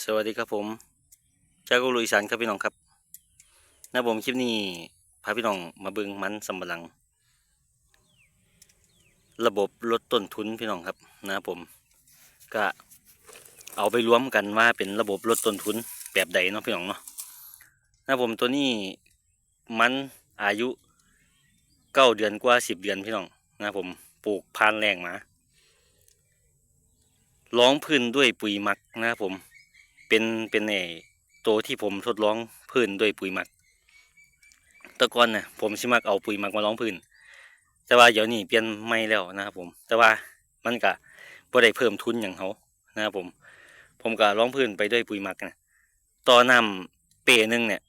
สวัสดีครับผมจากกุลุอีสานครับพี่น้องครับนะผมคลิปนี้พาพี่น้องมาเบิ่งมันสำปะหลัง ระบบลดต้นทุนพี่น้องครับนะครับผม ก็เอาไปรวมกันว่าเป็นระบบลดต้นทุนแบบใดเนาะพี่น้องเนาะนะผมตัวนี้มันอายุเก้าเดือนกว่าสิบเดือนพี่น้องนะผมปลูกพานแรงมาล้องพื้นด้วยปุ๋ยมักนะครับผม เป็นเป็นไอ้ตัวที่ผมทดลองพื้นด้วยปุ๋ยหมักตะกอนเนี่ยผมสิมักเอาปุ๋ยหมักมาลองพื้น แต่ว่าเดี๋ยวนี้เปลี่ยนไม่แล้วนะครับผม แต่ว่ามันก็บ่ได้เพิ่มทุนอย่างเขานะครับผม ผมก็ลองพื้นไปด้วยปุ๋ยหมักนะต่อน้ำเปรหนึงเนี่ย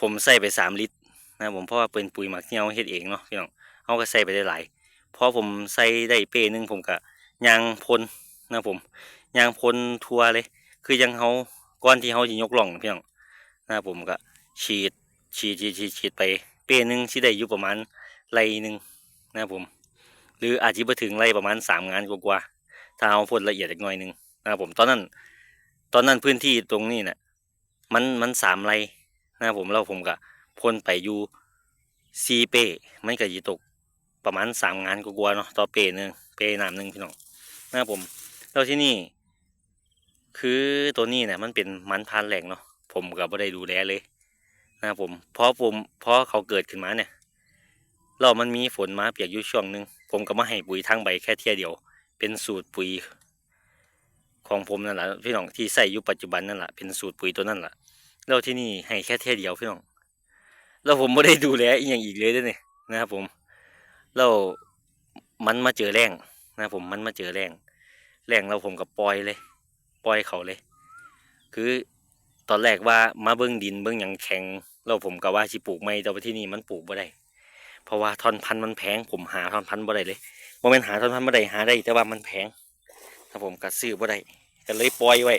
ผมใส่ไปสามลิตรนะครับผมเพราะว่าเป็นปุ๋ยหมักที่เราเฮ็ดเองเนาะพี่น้องเขาก็ใส่ไปได้หลายพอผมใส่ได้เปรหนึงผมก็ยางพ่นนะครับผมยางพ่นทั่วเลย คือยังเขาก้อนที่เขาจะยกล่องพี่น้องนะครับผมก็ฉีดฉีดฉีดฉีดฉีดไป เป้หนึ่งที่ได้อยู่ประมาณไรหนึ่งนะครับผม หรืออาจจะไปถึงไรประมาณสามงานกว่าๆถ้าเอาพ่นละเอียดอีกหน่อยหนึ่งนะครับผมตอนนั้น ตอนนั้นพื้นที่ตรงนี้เนี่ยมันมันสามไรนะครับผมแล้วผมก็พ่นไปอยู่ซีเป้มันก็จะตกประมาณสามงานกว่าๆเนาะต่อเป้หนึ่งเป้น้ำหนึ่งพี่น้องนะครับผมแล้วที่นี่ คือตัวนี้เนี่ยมันเป็นมันพันแหล่งเนาะผมก็บ่ได้ดูแลเลยนะครับผมเพราะผมเพราะเขาเกิดขึ้นมาเนี่ยเรามันมีฝนมาเปียกอยู่ช่วงหนึ่งผมก็มาให้ปุ๋ยทางใบแค่เทียเดียว เป็นสูตรปุ๋ย ของผมนั่นแหละพี่น้องที่ใส่อยู่ปัจจุบันนั่นแหละเป็นสูตรปุ๋ยตัวนั่นแหละแล้วที่นี่ให้แค่เทียเดียวพี่น้องแล้วผมไม่ได้ดูแลอีกอย่างอีกเลยด้วยเนี่ยนะครับผมแล้วมันมาเจอแรงนะครับผมมันมาเจอแรงแรงแล้วผมก็ปล่อยเลย ปล่อยเขาเลย คือตอนแรกว่ามาเบิ้งดินเบิ้งอย่างแข็งแล้วผมก็ว่าสิปลูกไม่แต่ว่าที่นี่มันปลูกบ่ได้เพราะว่าทอนพันธุ์มันแพงผมหาทอนพันธุ์บ่ได้เลยบ่แม่นหาทอนพันธุ์บ่ได้หาได้ แต่ว่ามันแพงถ้าผมก็ซื้อบ่ได้ก็เลยปล่อยไว้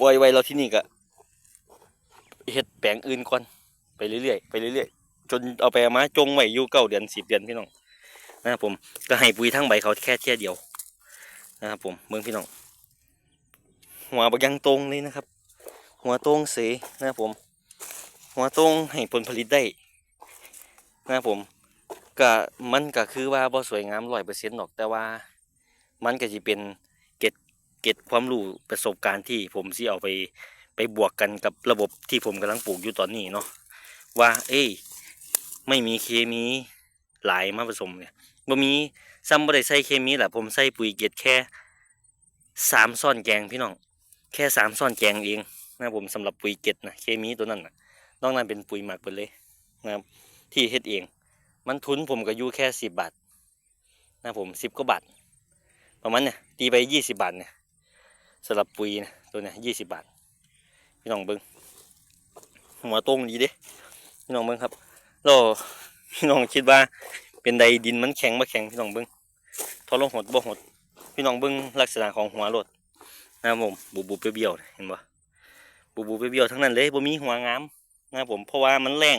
ปล่อยไว้แล้วที่นี่ก็เฮ็ดแปลงอื่นก่อนไปเรื่อยๆไปเรื่อยๆจนเอาไปเอามาจงไว้อยู่เก้าเดือนสิบเดือนพี่น้องนะครับผมก็ให้ปุ๋ยทั้งใบเขาแค่เที่ยเดียวนะครับผมเบิ่งพี่น้อง หัวบักยังตรงเลยนะครับ หัวตรงเสนะครับผม หัวตรงให้ผลผลิตได้นะครับผมก็มันก็คือว่าบ่สวยงามร้อยเปอร์เซ็นต์หรอก แต่ว่ามันก็จะเป็นเก็ดเก็ดความรู้ประสบการณ์ที่ผมสิเอาไปไปบวกกันกับระบบที่ผมกำลังปลูกอยู่ตอนนี้เนาะว่า เอ้ยไม่มีเคมีหลายมาผสมเนี่ยบ่มีซ้ำบ่ได้ใส่เคมีแหละผมใส่ปุ๋ยเก็ดแค่สามซ่อนแกงพี่น้อง แค่สามซ่อนแกงเองนะผมสำหรับปุ๋ยเก็ดนะเคมีตัวนั้นนะนอกนั้นเป็นปุ๋ยหมักไปเลยนะครับที่เฮ็ดเอง มันทุนผมก็อยู่แค่สิบบาทนะผมสิบกว่าบาทประมาณเนี่ยตีไปยี่สิบบาทเนี่ยสำหรับปุ๋ยนะตัวเนี้ยยี่สิบบาทพี่น้องเบิ้งหัวตรงดีเด้พี่น้องเบิ้งครับแล้วพี่น้องคิดว่าเป็นใดดินมันแข็งบ่แข็งพี่น้องเบิ้งทอลงหดบ่หดพี่น้องเบิ้งลักษณะของหัวรถ นะครับผมบูบูเบี้ยวเห็นบ่บูบูเบี้ยวทั้งนั้นเลยบ่มีหัวงามนะครับผมเพราะว่ามันแรง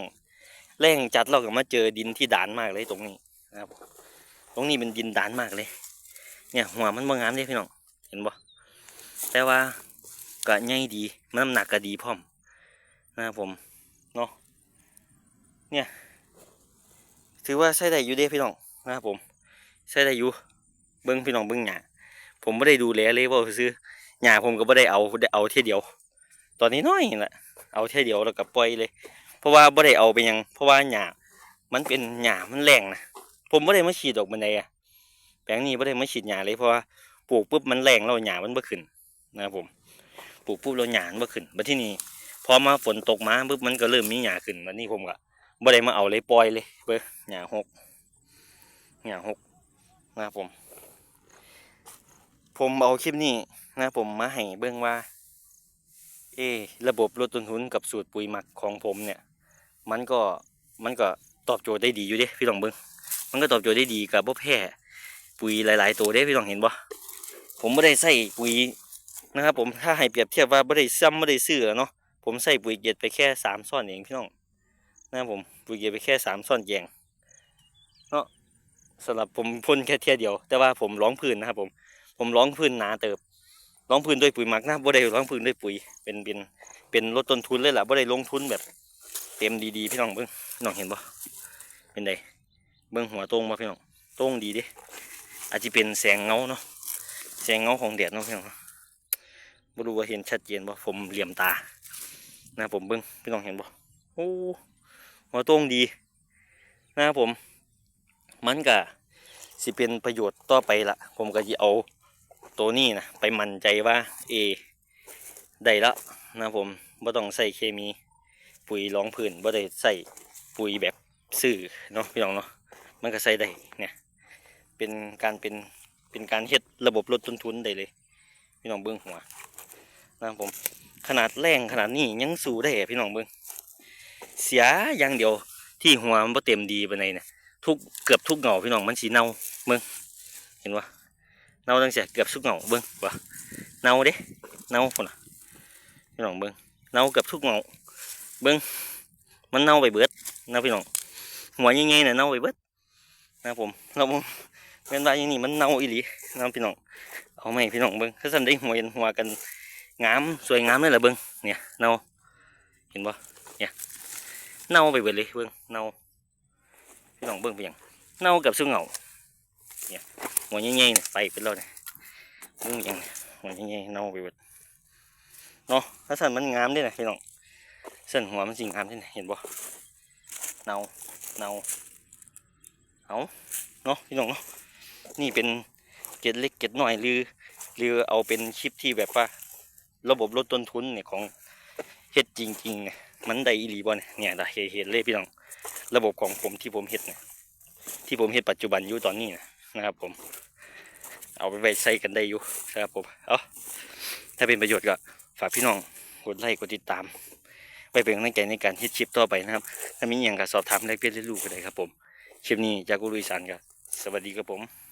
แรงจัดเราก็มาเจอดินที่ด่านมากเลยตรงนี้นะครับตรงนี้เป็นดินด่านมากเลย เนี่ยหัวมันบ่งามเลยพี่น้องเห็นบ่แต่ว่าก็ใหญ่ดีมันน้ำหนักก็ดีพร้อมนะครับผมเนาะเนี่ยถือว่าใช้ได้อยู่เด้พี่น้องนะครับผมใช้ได้อยู่เบิ้งพี่น้องเบิ้งหยาผมไม่ได้ดูแลเลยว่าซื้อ หญ้าผมก็ไม่ได้เอาได้เอาเท่เดียว ตอนนี้น้อยแหละเอาเท่เดียวแล้วก็ปล่อยเลย เพราะว่าไม่ได้เอาไปยัง เพราะว่าหญ้ามันเป็นหญ้ามันแรงนะผมไม่ได้มาฉีดดอกบันไดอะแปลงนี้ไม่ได้มาฉีดหญ้าเลยเพราะว่าปลูกปุ๊บมันแรงแล้วหญ้ามันบ่ขึ้นนะครับผมปลูกปุ๊บแล้วหญ้ามันบ่ขึ้นบัดที่นี่พอมาฝนตกมาปุ๊บมันก็เริ่มมีหญ้าขึ้นบัดนี้ผมก็ไม่ได้มาเอาเลยปล่อยเลยเบ้อหญ้าหกหญ้าหกนะครับผม ผมเอาคลิปนี้ นะผมมาให้เบิ่งว่า เอ ระบบลดต้นทุนกับสูตรปุ๋ยหมักของผมเนี่ย มันก็มันก็ตอบโจทย์ได้ดีอยู่เด้พี่ลองเบิ่งมันก็ตอบโจทย์ได้ดีกับบ่แพ้ปุ๋ยหลาย ๆ ตัวเด้พี่ลองเห็นบ่ผมไม่ได้ใส่ปุ๋ยนะครับผมถ้าให้เปรียบเทียบว่าไม่ได้ซ้ำไม่ได้ซื้อเนาะผมใส่ปุ๋ยเกล็ดไปแค่สามซ่อนเองพี่น้องนะครับผมปุ๋ยเกล็ดไปแค่สามซ่อนแยงเนาะสำหรับผมพ่นแค่เทียเดียว แต่ว่าผมร้องพื้นนะครับผมผมร้องพื้นหนาเติบ ร้องพื้นด้วยปุ๋ยหมักนะบ่ได้ร้องพื้นด้วยปุ๋ยเป็นเป็นเป็นลดต้นทุนเลยล่ะบ่ได้ลงทุนแบบ เต็มดีๆพี่น้องเบิ่งพี่น้องเห็นบ่เป็นไดเบิ่งหัวตรงบ่พี่น้องตรงดีดิอาจจะเป็นแสงเงาเนาะแสงเงาของแดดเนาะพี่น้องเนาะบ่รู้ว่าเห็นชัดเจนบ่ผมเหลี่ยมตานะผมเบิ่งพี่น้องเห็นบ่โอ้หัวตรงดีนะครับผมมันก็สิเป็นประโยชน์ต่อไปละผมก็จะเอา ตัวนี้นะไปมั่นใจว่าเอได้แล้วนะผมบ่ต้องใส่เคมีปุ๋ยรองพื้นบ่ได้ใส่ปุ๋ยแบบซื้อเนาะพี่น้องเนาะมันก็ใส่ได้เนี่ยเป็นการเป็นเป็นการเฮ็ดระบบลดต้นทุนได้เลยพี่น้องเบิ้องหัวนะผมขนาดแรงขนาดนี้ยังสู้ได้อพี่น้องเบิ้องเสียอย่างเดียวที่หัวมันบ่เต็มดีไปานเนี่ยทุกเกือบทุกเหงาพี่น้องมันสีเน่าเบิ้งเห็นวะ เน่าตั้งแต่เกือบทุกเหงาเบิ้งว่ะเน่าเด้เน่าคนน่ะพี่น้องเบิ้งเน่าเกือบทุกเหงาเบิ้งมันเน่าไปเบิดนะพี่น้องหัวใหญ่ๆน่ะเน่าไปเบิดนะผมเราเป็นว่าอย่างนี้มันเน่าอีหลีนะพี่น้องเอาไหมพี่น้องเบิ้งถ้าสันได้หัวเห็นหัวกันงามสวยงามเลยแหละเบิ้งเนี่ยเน่าเห็นปะเนี่ยเน่าไปเบิดเลยเบิ้งเน่าพี่น้องเบิ้งเพียงเน่ากับซึ่งเหงาเนี่ย หัวใหญ่ๆเนี่ยไปเป็นแล้วเนี่ยเบิ้งอย่างนี่ยหัวใหญ่ๆเน่าไปเบิดเนาะถ้าสันมันงามด้วยนะพี่น้องเส้นหัวมันสิงามที่ไหนเห็นบ่เนาเนาเอาเนาะพี่น้องเนาะนี่เป็นเกล็ดเล็กเกล็ดน้อยหรือหรือเอาเป็นคลิปที่แบบว่า ระบบลดต้นทุนเนี่ยของเฮ็ดจริงๆเนี่ยมันได้อีหลีบ่เนี่ยเนี่ยได้เห็นเลยพี่น้องระบบของผมที่ผมเฮ็ดเนี่ยที่ผมเฮ็ดปัจจุบันอยู่ตอนนี้นะ นะครับผม เอาไปไว้ใส่กันได้อยู่นะครับผม เอาถ้าเป็นประโยชน์ก็ฝากพี่น้องกดไลค์กดติดตามไปเป็นกำลังใจในการฮิตชิปต่อไปนะครับ ถ้ามีอย่างก็สอบถามแลกเปลี่ยนเรียนรู้กันได้ครับผม คลิปนี้จากกุลุยสันครับสวัสดีครับผม